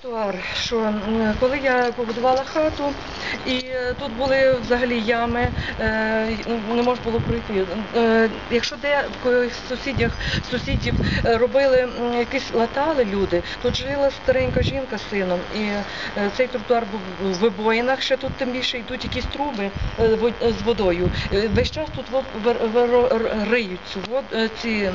Тротуар, що коли я побудувала хату, і е, тут були взагалі ями, е, не можна було пройти. Е, Якщо де в сусідях, сусідів е, робили якісь латали люди, тут жила старенька жінка з сином, і е, цей тротуар був в вибоїнах, ще тут тим більше йдуть якісь труби е, е, з водою. Е, Весь час тут риють цю е, ці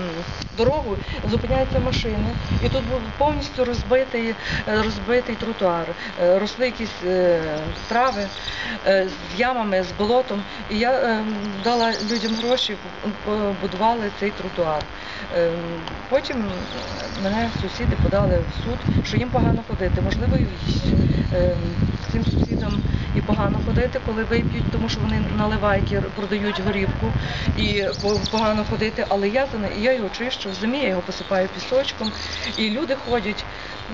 дорогу, зупиняються машини, і тут був повністю розбитий, е, розбитий тротуар. Е, Росли якісь е, трави е, з ямами, з болотом. І я дала людям гроші, побудували цей тротуар. Потім мене сусіди подали в суд, що їм погано ходити. Можливо, цим сусідам і погано ходити, коли вип'ють, тому що вони наливають продають горівку і по- погано ходити. Але я я його чищу, в зимі я його посипаю пісочком, і люди ходять.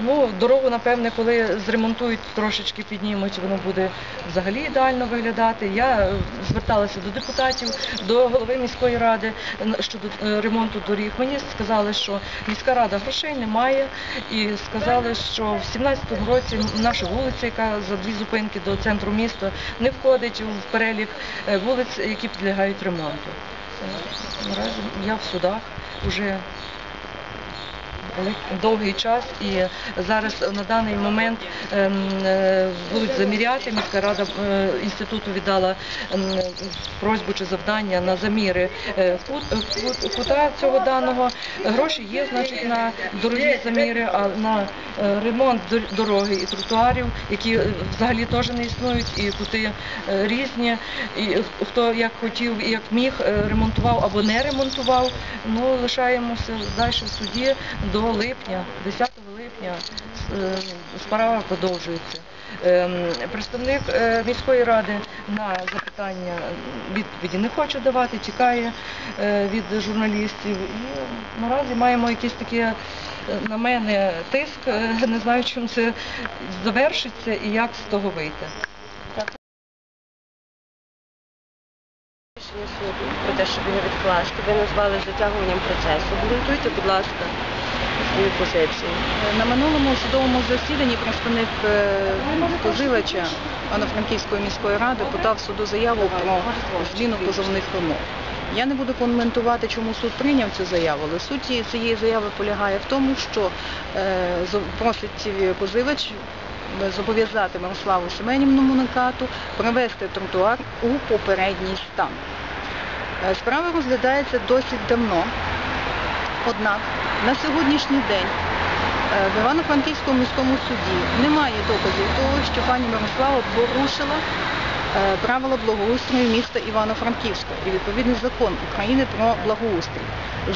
Ну, дорогу, напевне, коли зремонтують, трошечки піднімуть, воно буде взагалі ідеально виглядати. Я е, зверталася до депутатів, до голови міської ради щодо е, ремонту доріг. Мені сказали, що міська рада грошей немає, і сказали, що в 17-му році наша вулиця, яка за дві зупинки до центру міста, не входить в перелік е, вулиць, які підлягають ремонту. Наразі я в судах вже довгий час і зараз на даний момент ем, е, будуть заміряти. Міська рада е, інституту віддала ем, просьбу чи завдання на заміри е, кут, кут- кута цього даного. Гроші є, значить, на дорогі заміри, а на ремонт дороги і тротуарів, які взагалі теж не існують, і кути різні. І хто як хотів як міг ремонтував або не ремонтував. Ну лишаємося далі в суді до липня, 10 липня е, справа продовжується. Ем, Представник е, міської ради на запитання відповіді не хоче давати, тікає е, від журналістів. І наразі маємо якісь такі е, на мене тиск. Не знаю, чим це завершиться і як з того вийти. Рішення суду про те, щоб його відкласти, ви назвали затягуванням процесу. Обґрунтуйте, будь ласка, свою позицію. На минулому судовому засіданні представник е, позивача Івано-Франківської міської ради подав суду заяву про зміну позовних вимог. Я не буду коментувати, чому суд прийняв цю заяву, але суть цієї- заяви полягає в тому, що е, просить позивач е, зобов'язати Мирославу Семенівну Накату привести тротуар у попередній стан. Е, Справа розглядається досить давно. Однак на сьогоднішній день е, в Івано-Франківському міському суді немає доказів того, що пані Мирослава порушила е, правила благоустрою міста Івано-Франківська і відповідний закон України про благоустрій.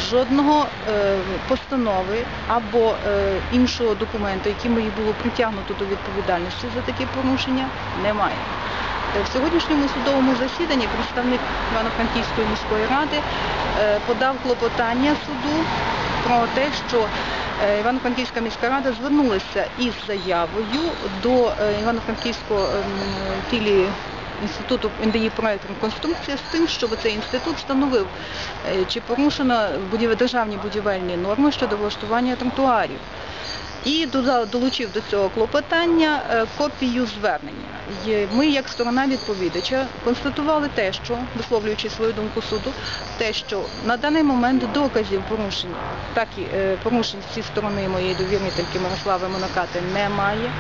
Жодного е, постанови або іншого документу, яким їй було притягнуто до відповідальності за такі порушення, немає. В сьогоднішньому судовому засіданні представник Івано-Франківської міської ради подав клопотання суду про те, що е, Івано-Франківська міська рада звернулася із заявою до е, Івано-Франківського ем, філії Інституту НДІ проєкт реконструкція з тим, щоб цей інститут встановив, е, чи порушено державні будівельні норми щодо влаштування тротуарів. І долучив до цього клопотання е, копію звернення. Ми, як сторона відповідача, констатували те, що, висловлюючи свою думку суду, те, що на даний момент доказів порушень, так і е, порушень зі сторони моєї довірительки Мирослави Монакати немає.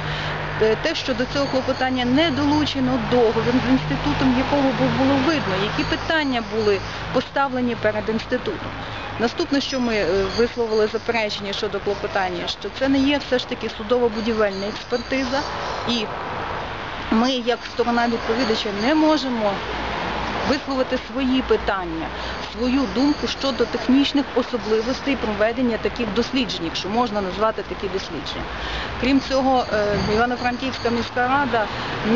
Е, Те, що до цього клопотання не долучено договір з інститутом, якого було видно, які питання були поставлені перед інститутом. Наступне, що ми висловили заперечення щодо клопотання, що це не є все ж таки судово-будівельна експертиза, і ми, як сторона відповідача, не можемо висловити свої питання, свою думку щодо технічних особливостей проведення таких досліджень, якщо можна назвати такі дослідження. Крім цього, е, Івано-Франківська міська рада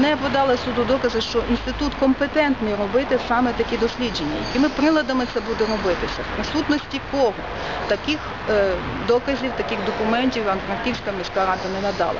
не подала суду докази, що інститут компетентний робити саме такі дослідження. Якими приладами це буде робитися? В присутності кого? Таких е, доказів, таких документів Івано-Франківська міська рада не надала.